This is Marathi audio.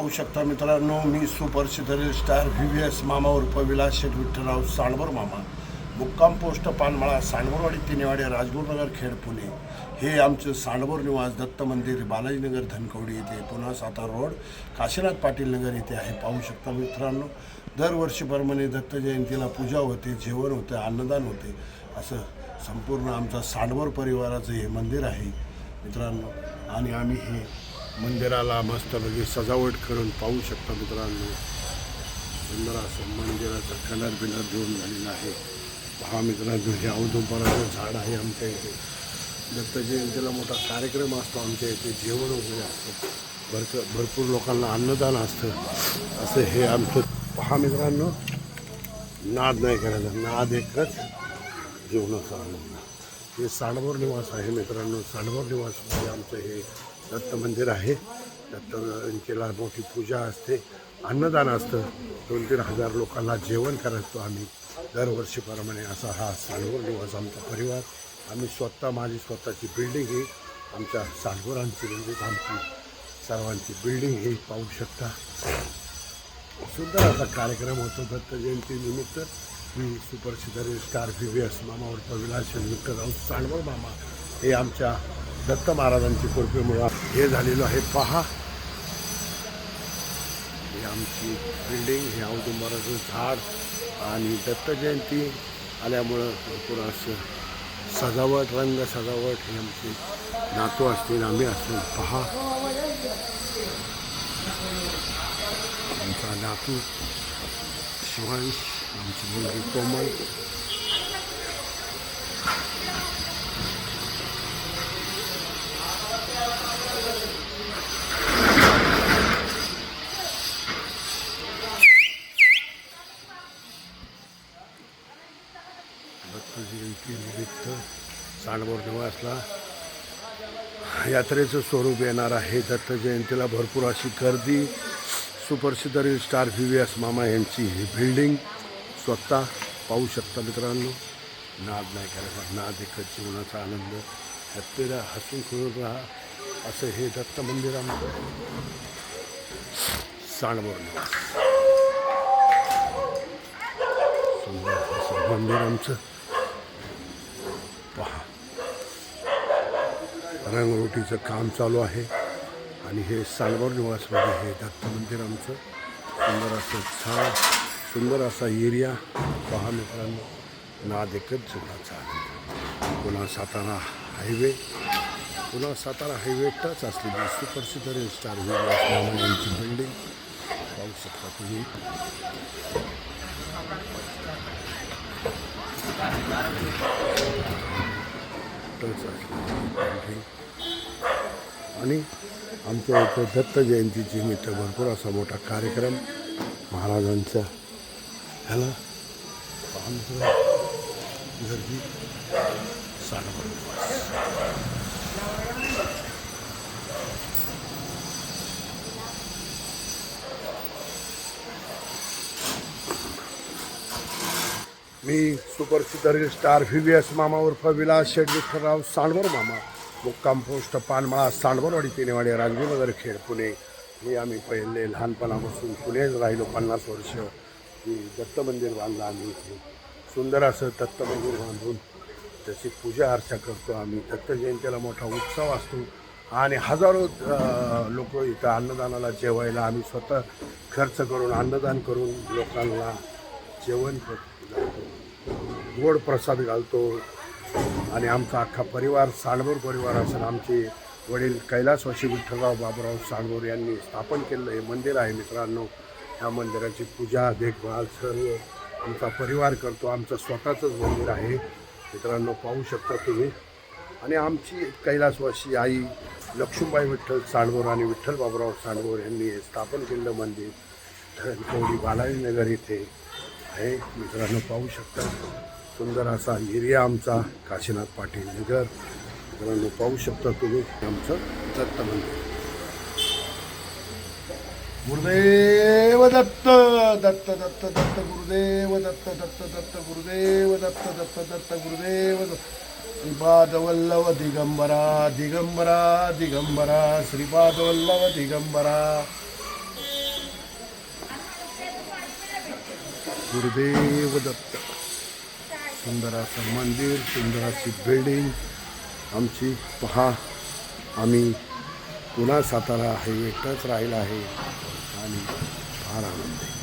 पाहू शकता मित्रांनो मी सुपरसिद्धरील स्टार व्ही व्ही एस मामा उर्फ विलास शेठ विठ्ठलराव सांडवर मामा. मुक्काम पोस्ट पानमाळा सांडवरवाडी तिनेवाडी राजगुरुनगर खेड पुणे. हे आमचं सांडवर निवास दत्त मंदिर बालाजीनगर धनकवडी येथे पुन्हा सातारा रोड काशीनाथ पाटील नगर येथे आहे. पाहू शकता मित्रांनो दरवर्षीप्रमाणे दत्त जयंतीला पूजा होते जेवण होते अन्नदान होते. असं संपूर्ण आमचा सांडवर परिवाराचं हे मंदिर आहे मित्रांनो. आणि आम्ही हे मंदिराला मस्तपैकी म्हणजे सजावट करून पाहू शकता मित्रांनो. सुंदर असं मंदिराचा कलर बिलर देऊन झालेला आहे. पहा मित्रांनो हे औदुंबराचं झाड आहे आमच्या इथे. दत्त जयंतीला मोठा कार्यक्रम असतो आमच्या इथे जेवण वगैरे असतं. भरक भरपूर लोकांना अन्नदान असतं. असं हे आमचं पहा मित्रांनो नाद नाही करायचा नाद एकच जीवनाचा आनंद. हे साडभर निवास आहे मित्रांनो सांडभोर निवासमध्ये म्हणजे आमचं हे दत्त मंदिर आहे. दत्त जयंतीला मोठी पूजा असते. अन्नदान असतं. दोन तीन हजार लोकांना जेवण करायचो आम्ही. दरवर्षीप्रमाणे असा हा सालगोर निवास आमचा परिवार. आम्ही स्वतः माझी स्वतःची बिल्डिंग ही आमच्या सालगोरांची म्हणजे आमची सर्वांची बिल्डिंग ही पाहू शकता. सुंदर असा कार्यक्रम होतो दत्त जयंतीनिमित्त मी सुप्रसिद्ध स्टार व्ही व्ही एस मामा उर्फ विलास राऊत सांडवर मामा हे आमच्या दत्त महाराजांची कृपेमुळं हे झालेलं आहे. पहा. ही आमची बिल्डिंग हे औदुंबराचं झाड आणि दत्त जयंती आल्यामुळं भरपूर असं सजावट रंग सजावट हे आमचे नातू असतील आम्ही असतील पहा. आमचा नातू शिवांश आमची मुलगी कोमल दत्त जयंतीनिमित्त सांडवर यात्रेचं स्वरूप येणार आहे दत्त जयंतीला भरपूर अशी गर्दी. सुप्रसिद्ध reel star V V S मामा यांची ही बिल्डिंग स्वतः पाहू शकता मित्रांनो. नाद नाही करायचा नाद एकच जीवनाचा आनंद. हॅप्पी राहा हसून खेळून राहा असं हे दत्त मंदिर आमचं सांडवर सुंदर असं मंदिर आमचं. रंगरोटीचं काम चालू आहे. आणि हे सालवर निवासमध्ये हे दत्त मंदिर आमचं. सुंदर असं छान सुंदर असा एरिया. पहा मित्रांनो नाद एकच जुनाचा आहे पुन्हा सातारा हायवे. पुन्हा सातारा हायवे टच असलेली सुप्रसिद्ध रेल स्टार मामा यांची बिल्डिंग. पाहू शकता तुम्ही. टच असलेली आणि आमच्या इथं दत्त जयंतीची निमित्त भरपूर असा मोठा कार्यक्रम महाराजांचा. ह्याला आमचं गर्दी साडा मी सुप्रसिद्ध स्टार व्ही व्ही एस मामा उर्फ विलास शेठ विठ्ठलराव सांडवर मामा मुक्काम पोस्ट पानमाळा सांडवरवाडी तिनेवाडी राजगुरुनगर खेड पुणे. हे आम्ही पहिले लहानपणापासून पुणेच राहिलो पन्नास वर्ष. की दत्त मंदिर बांधलं आम्ही इथे. सुंदर असं दत्त मंदिर बांधून त्याची पूजा अर्चा करतो आम्ही. दत्त जयंतीला मोठा उत्सव असतो. आणि हजारो लोक इथं अन्नदानाला जेवायला आम्ही स्वतः खर्च करून अन्नदान करून लोकांना जेवण करतो गोड प्रसाद घालतो. आणि आमचा अख्खा परिवार सांडभोर परिवार असून आमचे वडील कैलासवासी विठ्ठलराव बाबूराव सांडभोर यांनी स्थापन केलेलं हे मंदिर आहे मित्रांनो. या मंदिराची पूजा देखभाल सर्व आमचा परिवार करतो. आमचं स्वतःचंच मंदिर आहे. मित्रांनो पाहू शकता तुम्ही. आणि आमची कैलासवासी आई लक्ष्मीबाई विठ्ठल सांडभोर आणि विठ्ठल बाबूराव सांडभोर यांनी हे स्थापन केलेलं मंदिर. धनकवडी बालाजीनगर इथे आहे. मित्रांनो पाहू शकता सुंदर असा एरिया आमचा काशीनाथ पाटील नगर. मित्रांनो पाहू शकता तुम्ही आमचं दत्त मंदिर गुरुदेव दत्त दत्त दत्त दत्त गुरुदेव दत्त दत्त दत्त गुरुदेव दत्त दत्त दत्त गुरुदेव दत्त. श्रीपाद वल्लभ दिगंबरा दिगंबरा दिगंबरा. श्रीपाद वल्लभ दिगंबरा. गुरुदेव दत्त. सुंदर असं मंदिर सुंदर अशी बिल्डिंग आमची पहा आम्ही पुन्हा सातारा हायवे टच राहिला आहे. आणि फार आनंद आहे.